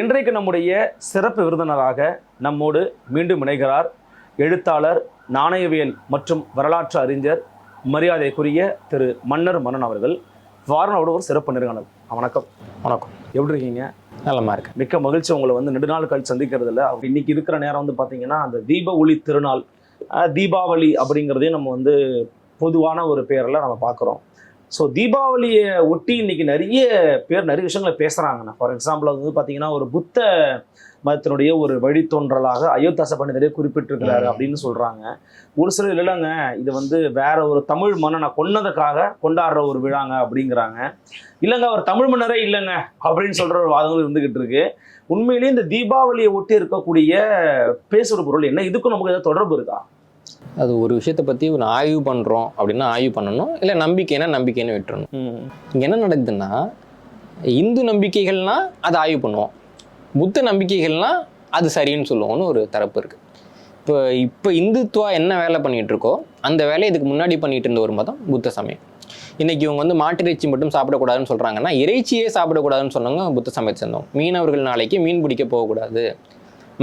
இன்றைக்கு நம்முடைய சிறப்பு விருந்தினராக நம்மோடு மீண்டும் இணைகிறார் எழுத்தாளர் நாணயவியல் மற்றும் வரலாற்று அறிஞர் மரியாதைக்குரிய திரு மன்னர் மன்னன் அவர்கள். வாரணோட ஒரு சிறப்பு நேர்காணல் வணக்கம். வணக்கம். எப்படி இருக்கீங்க? நல்லமா இருக்கு மிக்க மகிழ்ச்சி உங்களை வந்து நெடுநாள் கழிச்சு சந்திக்கிறதுல இன்னைக்கு இருக்கிற நேரம் வந்து பார்த்தீங்கன்னா அந்த தீப ஒளி திருநாள் தீபாவளி அப்படிங்கிறதே நம்ம வந்து பொதுவான ஒரு பேரில் நம்ம பார்க்குறோம் ஸோ தீபாவளியை ஒட்டி இன்னைக்கு நிறைய பேர் நிறைய விஷயங்களை பேசுகிறாங்கண்ணா ஃபார் எக்ஸாம்பிள் வந்து பார்த்தீங்கன்னா ஒரு புத்த மதத்தினுடைய ஒரு வழித்தோன்றலாக அயோத்தாச பண்டிதரே குறிப்பிட்டிருக்கிறாரு. அப்படின்னு சொல்கிறாங்க ஒரு சிலர் இல்லைங்க இது வந்து வேற ஒரு தமிழ் மன்னனை கொன்னதுக்காக கொண்டாடுற ஒரு விழாங்க அப்படிங்கிறாங்க. இல்லைங்க அவர் தமிழ் மன்னரே இல்லைங்க அப்படின்னு சொல்ற ஒரு வாதங்கள் இருந்துகிட்டு இருக்கு. உண்மையிலேயே இந்த தீபாவளியை ஒட்டி இருக்கக்கூடிய பேசுகிற பொருள் என்ன? இதுக்கும் நமக்கு ஏதாவது தொடர்பு இருக்கா? அது ஒரு விஷயத்தை பத்தி ஒரு ஆய்வு பண்றோம் அப்படின்னா ஆய்வு பண்ணணும். இல்ல நம்பிக்கைனா நம்பிக்கைன்னு விட்டுறணும். இங்க என்ன நடக்குதுன்னா இந்து நம்பிக்கைகள்னா அதை ஆய்வு பண்ணுவோம். புத்த நம்பிக்கைகள்னா அது சரின்னு சொல்லுவோம்னு ஒரு தரப்பு இருக்கு. இப்போ இப்போ இந்துத்துவா என்ன வேலை பண்ணிட்டு இருக்கோ அந்த வேலையை இதுக்கு முன்னாடி பண்ணிட்டு இருந்த ஒரு மதம் புத்த சமயம். இன்னைக்கு இவங்க வந்து மாட்டிறைச்சி மட்டும் சாப்பிடக்கூடாதுன்னு சொல்றாங்கன்னா இறைச்சியே சாப்பிடக்கூடாதுன்னு சொன்னவங்க புத்த சமயத்தை சேர்ந்தவங்க. மீனவர்கள் நாளைக்கு மீன் பிடிக்க போகக்கூடாது.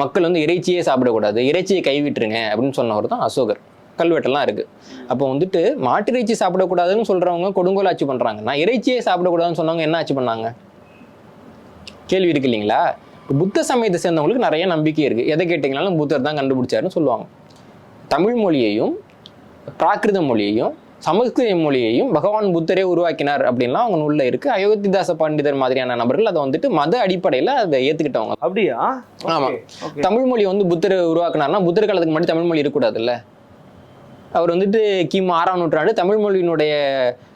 மக்கள் வந்து இறைச்சியே சாப்பிடக்கூடாது இறைச்சியை கைவிட்டுருங்க அப்படின்னு சொன்னவர் தான் அசோகர். கல்வெட்டெல்லாம் இருக்கு. அப்போ வந்துட்டு மாட்டு இறைச்சி சாப்பிடக்கூடாதுன்னு சொல்றவங்க கொடுங்கோல் ஆட்சி நான் இறைச்சியே சாப்பிடக்கூடாதுன்னு சொன்னவங்க என்ன ஆட்சி பண்ணாங்க? கேள்வி இருக்கு இல்லைங்களா? புத்த சமயத்தை சேர்ந்தவங்களுக்கு நிறைய நம்பிக்கை இருக்கு. எதை கேட்டீங்கனாலும் புத்தர் தான் கண்டுபிடிச்சாருன்னு சொல்லுவாங்க. தமிழ் மொழியையும் பிராகிருத மொழியையும் சமஸ்கிருத மொழியையும் பகவான் புத்தரே உருவாக்கினார் அப்படின்லாம் அவங்க நூல்ல இருக்கு. அயோத்திதாச பண்டிதர் மாதிரியான நபர்கள் அதை வந்துட்டு மத அடிப்படையில அதை ஏத்துக்கிட்டவங்க. அப்படியா? ஆமா. Okay, okay. தமிழ் மொழி வந்து புத்தர் உருவாக்குனார்னா புத்தர் காலத்துக்கு முன்னாடி தமிழ் மொழி இருக்கக்கூடாதுல்ல. அவர் வந்துட்டு கிமு ஆறாம் நூற்றாண்டு தமிழ் மொழியினுடைய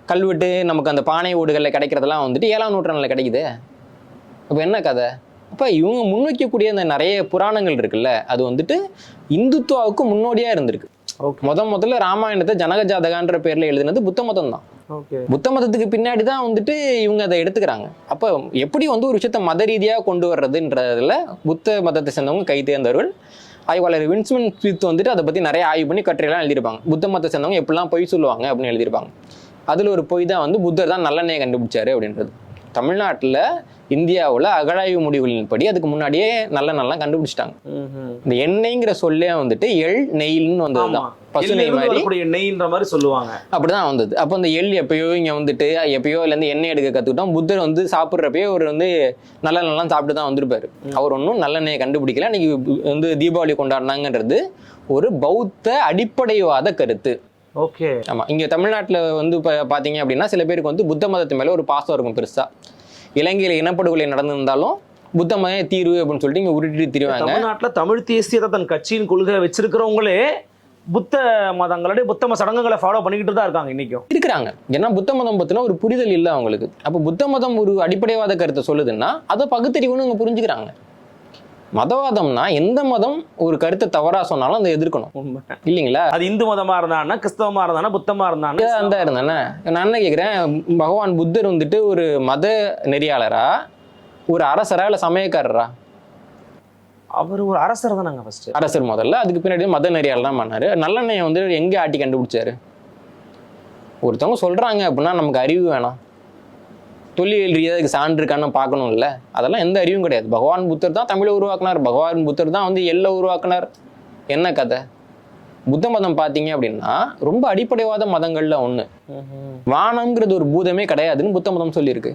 கல்வெட்டு நமக்கு அந்த பானை ஓடுகளில் கிடைக்கிறதெல்லாம் வந்துட்டு ஏழாம் நூற்றாண்டில் கிடைக்குது. அப்போ என்ன கதை? அப்போ இவங்க முன்வைக்கக்கூடிய அந்த நிறைய புராணங்கள் இருக்குல்ல அது வந்துட்டு இந்துத்துவாவுக்கு முன்னோடியாக இருந்திருக்கு. முத முதல்ல ராமாயணத்தை ஜனக ஜாதகான்ற பேர்ல எழுதினது புத்த மதம் தான். புத்த மதத்துக்கு பின்னாடி தான் வந்துட்டு இவங்க அதை எடுத்துக்கிறாங்க. அப்போ எப்படி வந்து ஒரு விஷயத்த மத ரீதியாக கொண்டு வர்றதுன்றதுல புத்த மதத்தை சேர்ந்தவங்க கை தேர்ந்தவர்கள் ஆய்வாளர் வின்ஸ்மன் ஸ்மித் வந்துட்டு அதை பற்றி நிறைய ஆய்வு பண்ணி கட்டுரையெல்லாம் எழுதியிருப்பாங்க. புத்த மதத்தை சேர்ந்தவங்க எப்படிலாம் பொய் சொல்லுவாங்க அப்படின்னு எழுதியிருப்பாங்க. அதில் ஒரு பொய் தான் வந்து புத்தர் தான் நல்லெண்ணெயை கண்டுபிடிச்சாரு அப்படின்றது. தமிழ்நாட்டில் இந்தியாவில் அகழாய்வு முடிவுகளின்படி அதுக்கு முன்னாடியே நல்லெண்ணெல்லாம் கண்டுபிடிச்சிட்டாங்க. ம்ஹும். இந்த எண்ணெய்ங்கிற சொல்லே வந்துட்டு எள் நெய்ல்னு வந்தது ஆமா. தான் பசு நெய் எள்ளிலிருந்து மாதிரி நெய்ன்ற மாதிரி சொல்லுவாங்க. அப்படிதான் வந்தது. அப்போ அந்த எள் எப்பயோ இங்க வந்துட்டு எப்பயோ இருந்து எண்ணெய் எடுக்க கத்துக்கிட்டோம். புத்தர் வந்து சாப்பிட்றப்பயே ஒரு வந்து நல்ல நல்லா சாப்பிட்டு தான் வந்திருப்பாரு அவர் ஒன்றும் நல்லெண்ணெயை கண்டுபிடிக்கல. இன்னைக்கு வந்து தீபாவளி கொண்டாடினாங்கன்றது ஒரு பௌத்த அடிப்படைவாத கருத்து. ஓகே. ஆமா. இங்க தமிழ்நாட்டுல வந்து இப்போ பாத்தீங்க அப்படின்னா சில பேருக்கு வந்து புத்த மதத்து மேல ஒரு பாசம் இருக்கும் பெருசா. இலங்கையில இனப்படுகொலை நடந்திருந்தாலும் புத்த மத தீர்வு அப்படின்னு சொல்லிட்டு இங்க உருட்டிட்டு திரிவாங்க. தமிழ்நாட்டுல தமிழ் தேசியத்தை தன் கட்சியின் கொள்கை வச்சிருக்கிறவங்களே புத்த மதங்களுடைய புத்த மத சடங்குகளை ஃபாலோ பண்ணிக்கிட்டு தான் இருக்காங்க இன்னைக்கும். இருக்கிறாங்க. ஏன்னா புத்த மதம் பத்தின ஒரு புரிதல் இல்லை அவங்களுக்கு. அப்போ புத்த மதம் ஒரு அடிப்படைவாத கருத்தை சொல்லுதுன்னா அதை பகுத்தறிவுன்னு இவங்க புரிஞ்சுக்கிறாங்க. மதவாதம்னா எந்த மதம் ஒரு கருத்தை தவறா சொன்னாலும் அதை எதிர்க்கணும். இல்லைங்களா? அது இந்து மதமா இருந்தானா கிறிஸ்தவமா இருந்தானா புத்தமா இருந்தானா அந்த இருந்தேனே? நான் என்ன கேட்குறேன் பகவான் புத்தர் வந்துட்டு ஒரு மத நெறியாளரா? ஒரு அரசரா இல்லை சமயக்காரரா? அவர் ஒரு அரசர் தானாங்க ஃபர்ஸ்ட் அரசர் முதல்ல அதுக்கு பின்னாடி மத நெறியாளர் தான் பண்ணாரு. நல்லெண்ணெயை வந்து எங்கே ஆட்டி கண்டுபிடிச்சாரு ஒருத்தவங்க சொல்றாங்க அப்படின்னா நமக்கு அறிவு வேணாம். தொல்லியல் ரீதியாக அதுக்கு சான்று இருக்கான்னு பார்க்கணும்ல? அதெல்லாம் எந்த அறிவும் கிடையாது. பகவான் புத்தர் தான் தமிழை உருவாக்குனார். பகவான் புத்தர் தான் வந்து எல்லை உருவாக்குனார். என்ன கதை? புத்த மதம் பார்த்தீங்க அப்படின்னா ரொம்ப அடிப்படைவாத மதங்கள்ல ஒன்று வானம்ங்கிறது ஒரு பூதமே கிடையாதுன்னு புத்த மதம் சொல்லியிருக்கு.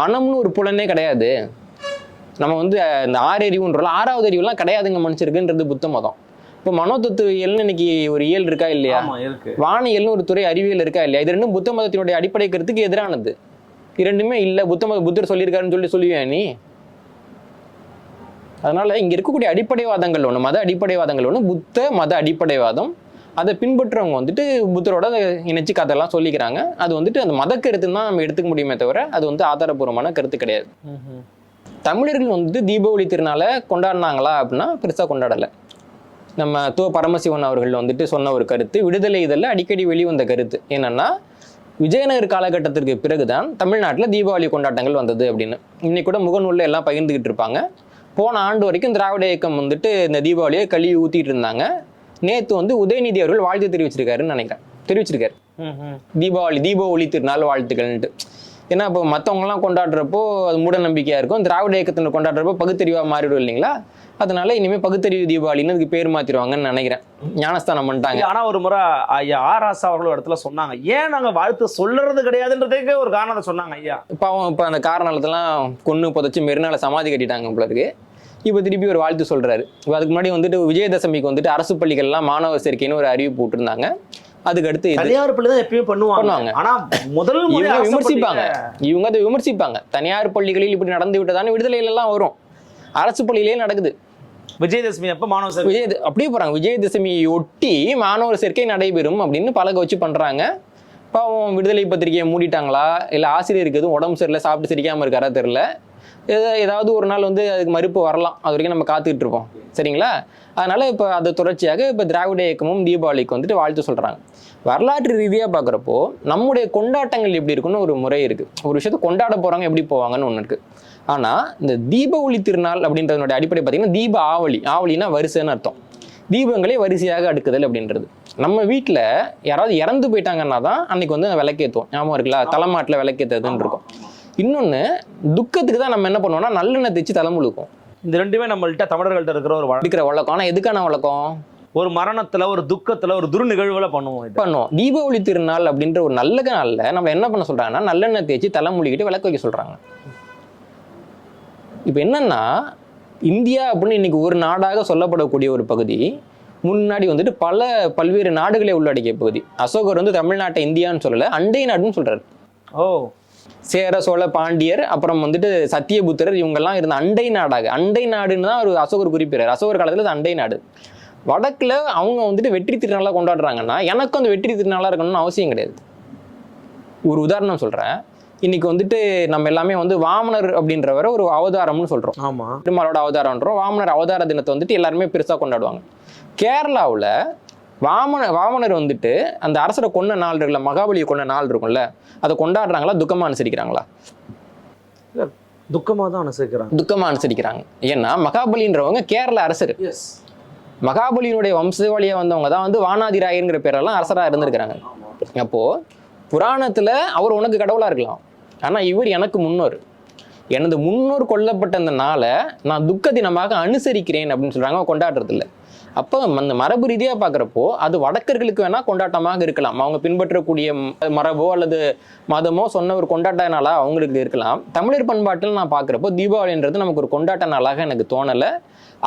மனம்னு ஒரு புலனே கிடையாது. நம்ம வந்து இந்த ஆறு அறிவுன்றோம் ஆறாவது அறிவுலாம் கிடையாதுங்க மனுஷருக்குன்றது புத்த மதம். இப்போ மனோதத்துவியல்னு இன்னைக்கு ஒரு இயல் இருக்கா இல்லையா? வானியல்னு ஒரு துறை அறிவியல் இருக்கா இல்லையா? இது ரெண்டும் புத்த மதத்தினுடைய அடிப்படை கருத்துக்கு எதிரானது. இரண்டுமே இல்லை. புத்த மத புத்தர் சொல்லியிருக்காருன்னு சொல்லி சொல்லுவியா நீ? அதனால இங்க இருக்கக்கூடிய அடிப்படைவாதங்கள் ஒன்று மத அடிப்படைவாதங்கள் ஒன்று புத்த மத அடிப்படைவாதம். அதை பின்பற்றுறவங்க வந்துட்டு புத்தரோட இணைச்சு கதையெல்லாம் சொல்லிக்கிறாங்க. அது வந்துட்டு அந்த மத கருத்துன்னு தான் நம்ம எடுத்துக்க முடியுமே தவிர அது வந்து ஆதாரபூர்வமான கருத்து கிடையாது. தமிழர்கள் வந்துட்டு தீபாவளி திருநாளை கொண்டாடினாங்களா அப்படின்னா பெருசாக கொண்டாடலை. நம்ம தோ பரமசிவன் அவர்கள் வந்துட்டு சொன்ன ஒரு கருத்து விடுதலை இதழில் அடிக்கடி வெளிவந்த கருத்து. என்னன்னா விஜயநகர் காலகட்டத்திற்கு பிறகுதான் தமிழ்நாட்டில் தீபாவளி கொண்டாட்டங்கள் வந்தது அப்படின்னு. இன்னைக்கு கூட முகநூலில் எல்லாம் பகிர்ந்துக்கிட்டு இருப்பாங்க. போன ஆண்டு வரைக்கும் திராவிட இயக்கம் வந்துட்டு இந்த தீபாவளியை கழுவி ஊத்திட்டு இருந்தாங்க. நேத்து வந்து உதயநிதி அவர்கள் வாழ்த்து தெரிவிச்சிருக்காருன்னு நினைக்கிறேன். தெரிவிச்சிருக்காரு. தீபாவளி தீப ஒளி திருநாள் வாழ்த்துக்கள்ன்ட்டு ஏன்னா இப்போ மற்றவங்கலாம் கொண்டாடுறப்போ அது மூட நம்பிக்கையாக இருக்கும். திராவிட இயக்கத்தினர் கொண்டாடுறப்போ பகுத்தறிவாக மாறிடும் இல்லைங்களா? அதனால இனிமேல் பகுத்தறிவு தீபாவளின்னு அதுக்கு பேர் மாற்றிடுவாங்கன்னு நினைக்கிறேன். ஞானஸ்தானம் பண்ணிட்டாங்க. ஆனா ஒரு முறை ஐயா ஆர். ராசா அவர்கள் இடத்துல சொன்னாங்க. ஏன் நாங்க வாழ்த்து சொல்றது கிடையாதுன்றதுக்கு ஒரு காரணத்தை சொன்னாங்க ஐயா. பாவம் இப்போ அந்த காரணத்தெல்லாம் கொன்று புதைச்சி மெரினால சமாதி கட்டிட்டாங்க இருக்கு இப்போ திருப்பி ஒரு வாழ்த்து சொல்றாரு. இப்போ அதுக்கு முன்னாடி வந்துட்டு விஜயதசமிக்கு வந்துட்டு அரசு பள்ளிகள்லாம் மாணவர் சேர்க்கைன்னு ஒரு அறிவிப்பு விட்டுருந்தாங்க அதுக்கு அடுத்து தனியார் பள்ளி தான் எப்பயும் பண்ணுவாங்க. ஆனா முதல் இவங்க விமர்சிப்பாங்க. இவங்க அதை விமர்சிப்பாங்க. தனியார் பள்ளிகளில் இப்படி நடந்து விட்டதான விடுதலையில எல்லாம் வரும். அரசு பள்ளியிலே நடக்குது. விஜயதசமி அப்ப மாணவ சேர்க்கை. விஜய அப்படியே போறாங்க. விஜயதசமியை ஒட்டி மாணவர் சேர்க்கை நடைபெறும் அப்படின்னு பழக வச்சு பண்றாங்க. பாவம் விடுதலை பத்திரிகையை மூடிட்டாங்களா? இல்ல ஆசிரியருக்கு எதுவும் உடம்பு சரியில்லை சாப்பிட்டு சிரிக்காம இருக்காரா தெரியல. ஏதா- ஏதாவது ஒரு நாள் வந்து அதுக்கு மறுப்பு வரலாம். அது வரைக்கும் நம்ம காத்துக்கிட்டு இருப்போம். சரிங்களா? அதனால இப்போ அது தொடர்ச்சியாக இப்போ திராவிட இயக்கமும் தீபாவளிக்கு வந்துட்டு வாழ்த்து சொல்றாங்க. வரலாற்று ரீதியாக பார்க்குறப்போ நம்முடைய கொண்டாட்டங்கள் எப்படி இருக்குன்னு ஒரு முறை இருக்கு. ஒரு விஷயத்தை கொண்டாட போறவங்க எப்படி போவாங்கன்னு ஒன்று இருக்கு. ஆனா இந்த தீப ஒளி திருநாள் அப்படின்றதனுடைய அடிப்படை பார்த்தீங்கன்னா தீப ஆவலி ஆவலினா வரிசைன்னு அர்த்தம். தீபங்களே வரிசையாக அடுக்குதல் அப்படின்றது. நம்ம வீட்டில் யாராவது இறந்து போயிட்டாங்கன்னா தான் அன்னைக்கு வந்து விளக்கேற்றுவோம் ஞாபகம் இருக்குல்ல? தலைமாட்டில் விளக்கேற்றுறதுன்னு இருக்கும். இன்னொன்று துக்கத்துக்கு தான் நம்ம என்ன பண்ணுவோம்னா நல்லெண்ணெய் தேய்ச்சி தலை முழுக்கும். இந்த ரெண்டுமே நம்மள்ட்ட தமிழர்கள்ட்ட இருக்கிற ஒரு வழக்கம் இருக்கிற வழக்கம். ஆனால் எதுக்கான வழக்கம்? ஒரு மரணத்துல ஒரு துக்கத்துல ஒரு துரு நிகழ்வுல பண்ணுவோம் பண்ணுவோம். தீபாவளி திருநாள் அப்படின்ற ஒரு நல்ல நாளில் நம்ம என்ன பண்ண சொல்றாங்கன்னா நல்லெண்ணெய் தேய்ச்சி தலை மூழ்கிட்டு விளக்கு வைக்க சொல்றாங்க. இப்போ என்னன்னா இந்தியா அப்படின்னு இன்னைக்கு ஒரு நாடாக சொல்லப்படக்கூடிய ஒரு பகுதி முன்னாடி வந்துட்டு பல பல்வேறு நாடுகளை உள்ளடக்கிய பகுதி. அசோகர் வந்து தமிழ்நாட்டை இந்தியான்னு சொல்லல அண்டை நாடுன்னு சொல்றாரு. ஓ. சேர சோழ பாண்டியர் அப்புறம் வந்துட்டு சத்தியபுத்திரர் இவங்கெல்லாம் இருந்த அண்டை நாடாக. அண்டை நாடுன்னு தான் ஒரு அசோகர் குறிப்பிடுறாரு. அசோகர் காலத்துல அது அண்டை நாடு. வடக்குல அவங்க வந்துட்டு வெற்றி திருநாளாக கொண்டாடுறாங்கன்னா எனக்கும் அந்த வெற்றி திருநாளாக இருக்கணும்னு அவசியம் கிடையாது. ஒரு உதாரணம் சொல்றேன். இன்னைக்கு வந்துட்டு நம்ம எல்லாமே வந்து வாமனர் அப்படின்றவரை ஒரு அவதாரம்னு சொல்றோம். ஆமா. பெருமாளோட அவதாரம்ன்றோம் வாமனர் அவதார தினத்தை வந்துட்டு எல்லாருமே பெருசா கொண்டாடுவாங்க. கேரளாவுல வாமன வாமனர் வந்துட்டு அந்த அரசரை கொன்ன நாள் இருக்குல்ல மகாபலியை கொன்ன நாள் இருக்கும்ல அதை கொண்டாடுறாங்களா துக்கமா அனுசரிக்கிறாங்களா? துக்கமா தான் அனுசரிக்கிறாங்க. துக்கமா அனுசரிக்கிறாங்க. ஏன்னா மகாபலின்றவங்க கேரள அரசர். எஸ் மகாபலியினுடைய வம்சவழியா வந்தவங்க தான் வந்து வானாதிராயர்ங்கிற பேரெல்லாம் அரசரா இருந்திருக்கிறாங்க. அப்போ புராணத்துல அவர் உனக்கு கடவுளா இருக்கலாம். ஆனா இவர் எனக்கு முன்னோர். எனது முன்னோர் கொல்லப்பட்ட அந்த நாளை நான் துக்க தினமாக அனுசரிக்கிறேன் அப்படின்னு சொல்றாங்க கொண்டாடுறது இல்ல அப்போ அந்த மரபு ரீதியாக பார்க்குறப்போ அது வடக்கர்களுக்கு வேணால் கொண்டாட்டமாக இருக்கலாம். அவங்க பின்பற்றக்கூடிய மரபோ அல்லது மதமோ சொன்ன ஒரு கொண்டாட்ட நாளாக அவங்களுக்கு இருக்கலாம். தமிழர் பண்பாட்டில் நான் பார்க்குறப்போ தீபாவளின்றது நமக்கு ஒரு கொண்டாட்ட நாளாக எனக்கு தோணலை.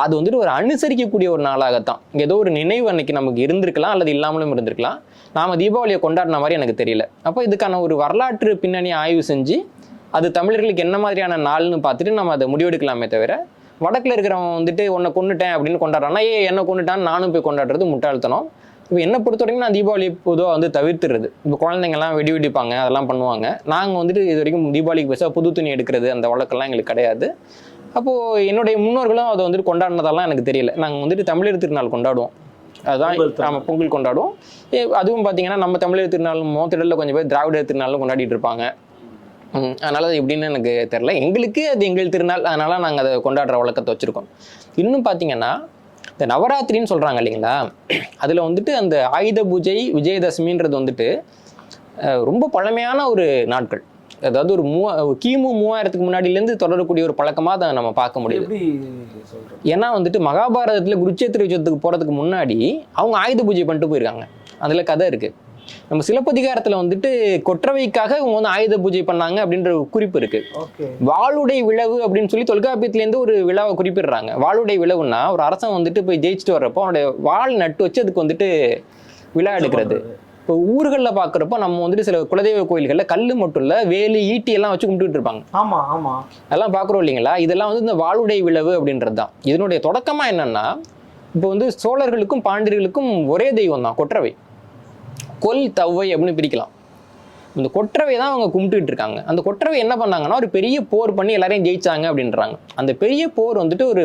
அது வந்துட்டு ஒரு அனுசரிக்கக்கூடிய ஒரு நாளாகத்தான். ஏதோ ஒரு நினைவு அன்னைக்கு நமக்கு இருந்திருக்கலாம் அல்லது இல்லாமலும் இருந்திருக்கலாம். நாம் தீபாவளியை கொண்டாடின மாதிரி எனக்கு தெரியல. அப்போ இதுக்கான ஒரு வரலாற்று பின்னணி ஆய்வு செஞ்சு அது தமிழர்களுக்கு என்ன மாதிரியான நாள்னு பார்த்துட்டு நம்ம அதை முடிவெடுக்கலாமே தவிர வடக்குல இருக்கிறவன் வந்துட்டு உன்னை கொண்டுட்டேன் அப்படின்னு கொண்டாடுறான்னா ஏ என்ன கொண்டுட்டான்னு நானும் போய் கொண்டாடுறது முட்டாள்தனம். இப்போ என்னை பொறுத்த வரைக்கும் நான் தீபாவளி பொதுவாக வந்து தவிர்த்துறது. இப்போ குழந்தைங்கலாம் வெடி வெடிப்பாங்க அதெல்லாம் பண்ணுவாங்க. நாங்கள் வந்துட்டு இது வரைக்கும் தீபாவளிக்கு பேச புது துணி எடுக்கிறது அந்த வழக்கெல்லாம் எங்களுக்கு கிடையாது. அப்போது என்னுடைய முன்னோர்களும் அதை வந்துட்டு கொண்டாடினதெல்லாம் எனக்கு தெரியல. நாங்கள் வந்துட்டு தமிழர் திருநாள் கொண்டாடுவோம். அதுதான் திருநாள். நம்ம பொங்கல் கொண்டாடுவோம். அதுவும் பார்த்தீங்கன்னா நம்ம தமிழர் திருநாளும் மோத்திடலில் கொஞ்சம் பேர் திராவிடர் திருநாளும் கொண்டாடிட்டு இருப்பாங்க. அதனால அது எப்படின்னு எனக்கு தெரில எங்களுக்கு அது எங்கள் திருநாள். அதனால நாங்கள் அதை கொண்டாடுற வழக்கத்தை வச்சுருக்கோம். இன்னும் பார்த்தீங்கன்னா இந்த நவராத்திரின்னு சொல்கிறாங்க இல்லைங்களா? அதில் வந்துட்டு அந்த ஆயுத பூஜை விஜயதசமின்றது வந்துட்டு ரொம்ப பழமையான ஒரு நாட்கள். அதாவது ஒரு மூவா கிமு மூவாயிரத்துக்கு முன்னாடியிலேருந்து தொடரக்கூடிய ஒரு பழக்கமாக அதை நம்ம பார்க்க முடியுது. ஏன்னா வந்துட்டு மகாபாரதத்தில் குருச்சேத்திர யுத்தத்துக்கு போகிறதுக்கு முன்னாடி அவங்க ஆயுத பூஜை பண்ணிட்டு போயிருக்காங்க. அதில் கதை இருக்குது நம்ம சிலப்பதிகாரத்தில் வந்துட்டு கொற்றவைக்காக இவங்க வந்து ஆயுத பூஜை பண்ணாங்க அப்படின்ற ஒரு குறிப்பு இருக்குது ஓகே. வாளுடை விழவு அப்படின்னு சொல்லி தொல்காப்பியத்துலேருந்து ஒரு விழாவை குறிப்பிடுறாங்க. வாளுடை விழவுன்னா ஒரு அரசன் வந்துட்டு போய் ஜெயிச்சுட்டு வர்றப்போ அவனுடைய வாள் நட்டு வச்சு அதுக்கு வந்துட்டு விழா எடுக்கிறது. இப்போ ஊர்களில் பார்க்குறப்போ நம்ம வந்துட்டு சில குலதெய்வ கோயில்களில் கல் மட்டும் இல்லை வேலி ஈட்டி எல்லாம் வச்சு கும்பிட்டுட்டு இருப்பாங்க. ஆமா ஆமா. அதெல்லாம் பார்க்குறோம் இல்லைங்களா? இதெல்லாம் வந்து இந்த வாளுடை விழவு அப்படின்றது தான். இதனுடைய தொடக்கமாக என்னன்னா இப்போ வந்து சோழர்களுக்கும் பாண்டியர்களுக்கும் ஒரே தெய்வம் தான் கொற்றவை. கொல் தவ்வை அப்படின்னு பிரிக்கலாம். இந்த கொற்றவை தான் அவங்க கும்பிட்டுட்டு இருக்காங்க. அந்த கொற்றவை என்ன பண்ணாங்கன்னா ஒரு பெரிய போர் பண்ணி எல்லாரையும் ஜெயிச்சாங்க அப்படின்றாங்க. அந்த பெரிய போர் வந்துட்டு ஒரு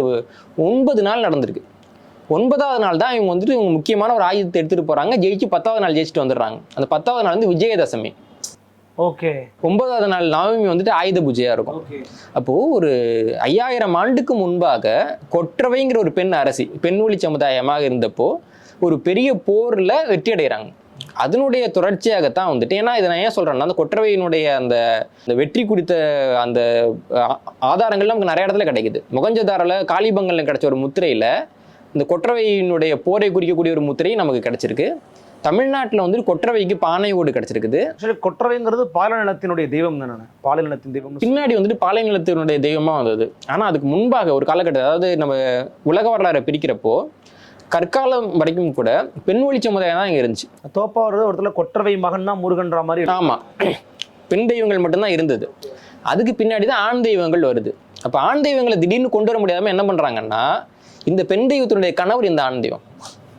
ஒன்பது நாள் நடந்திருக்கு. ஒன்பதாவது நாள் தான் இவங்க வந்துட்டு இவங்க முக்கியமான ஒரு ஆயுதத்தை எடுத்துட்டு போறாங்க. ஜெயிச்சு பத்தாவது நாள் ஜெயிச்சுட்டு வந்துடுறாங்க. அந்த பத்தாவது நாள் வந்து விஜயதசமி. ஓகே. ஒன்பதாவது நாள் நவமி வந்துட்டு ஆயுத பூஜையா இருக்கும். ஓகே. அப்போ ஒரு ஐயாயிரம் ஆண்டுக்கு முன்பாக கொற்றவைங்கிற ஒரு பெண் அரசி பெண் ஒளி சமுதாயமாக இருந்தப்போ ஒரு பெரிய போர்ல வெற்றி அடைகிறாங்க அதனுடைய தொடர்ச்சியாகத்தான் வந்துட்டு ஏன்னா இதை நான் ஏன் சொல்றேன்னா அந்த கொற்றவையினுடைய அந்த அந்த வெற்றி குறித்த அந்த ஆதாரங்கள் நமக்கு நிறைய இடத்துல கிடைக்குது. முகஞ்சதாரில் காளிபங்கல்ல கிடைச்ச ஒரு முத்திரையில இந்த கொற்றவையினுடைய போரை குறிக்கக்கூடிய ஒரு முத்திரை நமக்கு கிடைச்சிருக்கு. தமிழ்நாட்டில் வந்து கொற்றவைக்கு பானை ஓடு கிடைச்சிருக்குது. ஆக்சுவலி கொற்றவைங்கிறது பாலநிலத்தினுடைய தெய்வம் தானே? பாலநிலத்தின் தெய்வம். பின்னாடி வந்துட்டு பாலைநிலத்தினுடைய தெய்வமா வந்தது. ஆனா அதுக்கு முன்பாக ஒரு காலகட்டம் அதாவது நம்ம உலக வரலாறை பிரிக்கிறப்போ கற்காலம் வரைக்கும் கூட பெண் ஒளி சமுதாயம் தான் இங்க இருந்துச்சு. தோப்பா வருது ஒரு இடத்துல கொற்றவை மகன் தான் முருகன்ற மாதிரி இருக்கு. ஆமா. பெண் தெய்வங்கள் மட்டும்தான் இருந்தது. அதுக்கு பின்னாடி தான் ஆண் தெய்வங்கள் வருது. அப்ப ஆண் தெய்வங்களை திடீர்னு கொண்டு வர முடியாம என்ன பண்றாங்கன்னா இந்த பெண் தெய்வத்தினுடைய கணவர் இந்த ஆண் தெய்வம்.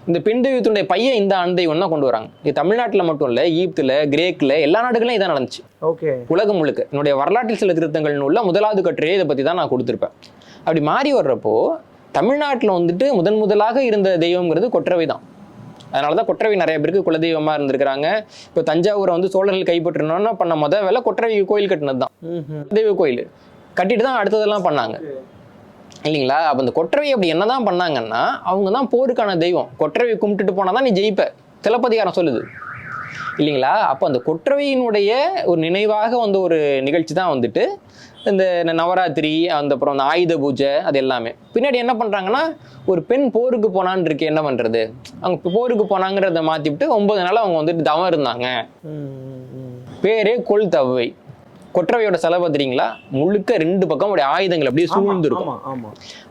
இந்த பெண் தெய்வத்தினுடைய பையன் இந்த ஆண் தெய்வம் தான் கொண்டு வராங்க. இது தமிழ்நாட்டுல மட்டும் இல்ல ஈப்துல கிரேக்ல எல்லா நாடுகளையும் இதான் நடந்துச்சு. ஓகே. உலகம் முழுக்க. என்னுடைய வரலாற்றில் சில திருத்தங்கள் உள்ள முதலாவது கட்டுரையை இதை பற்றி தான் நான் கொடுத்துருப்பேன். அப்படி மாறி வர்றப்போ தமிழ்நாட்டில் வந்துட்டு முதன் முதலாக இருந்த தெய்வம்ங்கிறது கொற்றவை தான் அதனால தான் கொற்றவை நிறைய பேருக்கு குலதெய்வமாக இருந்திருக்கிறாங்க. இப்போ தஞ்சாவூரை வந்து சோழர்கள் கைப்பற்றணும்னா பண்ண முத வேலை கொற்றவை கோயில் கட்டினது தான் தெய்வ கோயில். கட்டிட்டு தான் அடுத்ததெல்லாம் பண்ணாங்க. இல்லைங்களா? அப்போ இந்த கொற்றவை அப்படி என்னதான் பண்ணாங்கன்னா அவங்க தான் போருக்கான தெய்வம். கொற்றவை கும்பிட்டுட்டு போனால் தான் நீ ஜெயிப்ப. சிலப்பதிகாரம் சொல்லுது. இல்லைங்களா? அப்போ அந்த கொற்றவையினுடைய ஒரு நினைவாக வந்த ஒரு நிகழ்ச்சி தான் வந்துட்டு இந்த நவராத்திரி அந்த அப்புறம் அந்த ஆயுத பூஜை அது எல்லாமே. பின்னாடி என்ன பண்ணுறாங்கன்னா ஒரு பெண் போருக்கு போனான்னு இருக்கு என்ன பண்ணுறது அவங்க போருக்கு போனாங்கிறத மாற்றிவிட்டு ஒன்பது நாள் அவங்க வந்துட்டு தவம் இருந்தாங்க. பேரே கொள் தவ்வை. கொற்றவையோட செலவு தெரியுங்களா முழுக்க ரெண்டு பக்கம் அப்படி ஆயுதங்கள் அப்படியே சூழ்ந்துருக்கும்.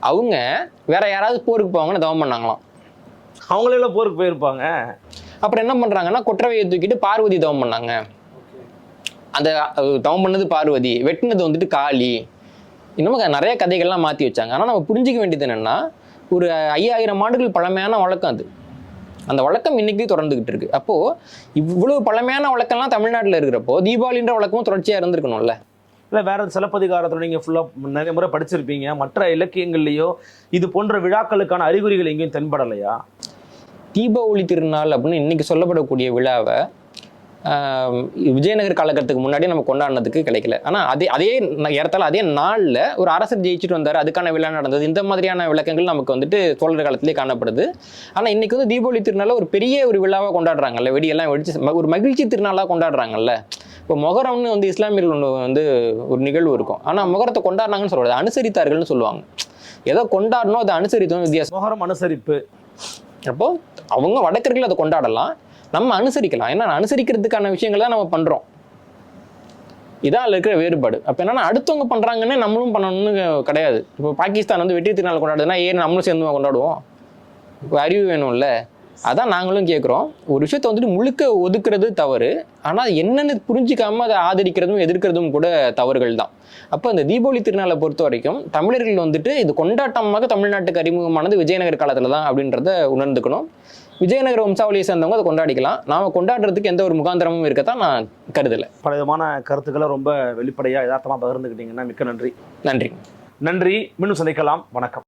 அவங்க வேற யாராவது போருக்கு போவாங்கன்னு தவம் பண்ணாங்களாம். அவங்களே எல்லாம் போருக்கு போயிருப்பாங்க. அப்புறம் என்ன பண்றாங்கன்னா கொற்றவையை தூக்கிட்டு பார்வதி தவம் பண்ணாங்க. அந்த தவம் பண்ணது பார்வதி வெட்டினது வந்துட்டு காளி. இன்னமும் நிறைய கதைகள்லாம் மாற்றி வச்சாங்க. ஆனால் நம்ம புரிஞ்சிக்க வேண்டியது என்னென்னா ஒரு ஐயாயிரம் ஆண்டுகள் பழமையான வழக்கம் அது. அந்த வழக்கம் இன்னைக்கு தொடர்ந்துகிட்டு இருக்கு. அப்போது இவ்வளவு பழமையான வழக்கம்லாம் தமிழ்நாட்டில் இருக்கிறப்போ தீபாவளின்ற வழக்கமும் தொடர்ச்சியாக இருந்திருக்கணும்ல. இல்லை வேற சிலப்பதிகாரத்தில் நீங்கள் ஃபுல்லாக நிறைய முறை படிச்சிருப்பீங்க. மற்ற இலக்கியங்கள்லையோ இது போன்ற விழாக்களுக்கான அறிகுறிகள் எங்கேயும் தென்படலையா? தீபாவளி திருநாள் அப்படின்னு இன்னைக்கு சொல்லப்படக்கூடிய விழாவை விஜயநகர் காலகட்டத்துக்கு முன்னாடி நம்ம கொண்டாடினதுக்கு கிடைக்கல. ஆனால் அதே அதே ஏறத்தாழ அதே நாளில் ஒரு அரசர் ஜெயிச்சுட்டு வந்தார். அதுக்கான விழா நடந்தது. இந்த மாதிரியான விளக்கங்கள் நமக்கு வந்துட்டு சோழர் காலத்திலே காணப்படுது. ஆனால் இன்னைக்கு வந்து தீபாவளி திருநாளை ஒரு பெரிய ஒரு விழாவாக கொண்டாடுறாங்கல்ல வெடியெல்லாம் வெடிச்சு ஒரு மகிழ்ச்சி திருநாளாக கொண்டாடுறாங்கல்ல. இப்போ மொகரம்னு வந்து இஸ்லாமியர்கள் ஒன்று வந்து ஒரு நிகழ்வு இருக்கும். ஆனால் முகரத்தை கொண்டாடினாங்கன்னு சொல்றது அனுசரித்தார்கள்னு சொல்லுவாங்க. ஏதோ கொண்டாடணும் அதை அனுசரித்தோம் வித்தியாசம். மொஹரம் அனுசரிப்பு. அப்போ அவங்க வடக்கர்கள் அதை கொண்டாடலாம். நம்ம அனுசரிக்கலாம். ஏன்னா அனுசரிக்கிறதுக்கான விஷயங்கள் தான் நம்ம பண்ணுறோம் இதான் அதில் இருக்கிற வேறுபாடு. அப்போ என்னன்னா அடுத்தவங்க பண்ணுறாங்கன்னே நம்மளும் பண்ணணும்னு கிடையாது. இப்போ பாகிஸ்தான் வந்து வெற்றி திருநாள் கொண்டாடுதுன்னா ஏன் நம்மளும் சேர்ந்து கொண்டாடுவோம்? இப்போ அறிவு வேணும்ல. அதான் நாங்களும் கேட்குறோம் ஒரு விஷயத்தை வந்துட்டு முழுக்க ஒதுக்குறது தவறு. ஆனால் என்னன்னு புரிஞ்சிக்காம அதை ஆதரிக்கிறதும் எதிர்க்கிறதும் கூட தவறுகள் தான். அப்போ இந்த தீபாவளி திருநாளை பொறுத்த வரைக்கும் தமிழர்கள் வந்துட்டு இது கொண்டாட்டமாக தமிழ்நாட்டுக்கு அறிமுகமானது விஜயநகர் காலத்தில் தான் அப்படின்றத உணர்ந்துக்கணும். விஜயநகர வம்சாவளியை சேர்ந்தவங்க அதை கொண்டாடிக்கலாம். நாம கொண்டாடுறதுக்கு எந்த ஒரு முகாந்திரமும் இருக்கத்தான் நான் கருதலை. பல விதமான கருத்துக்களை ரொம்ப வெளிப்படையா யதார்த்தமா பகிர்ந்துக்கிட்டீங்கன்னா மிக்க நன்றி. நன்றி. நன்றி. மீண்டும் சந்திக்கலாம். வணக்கம்.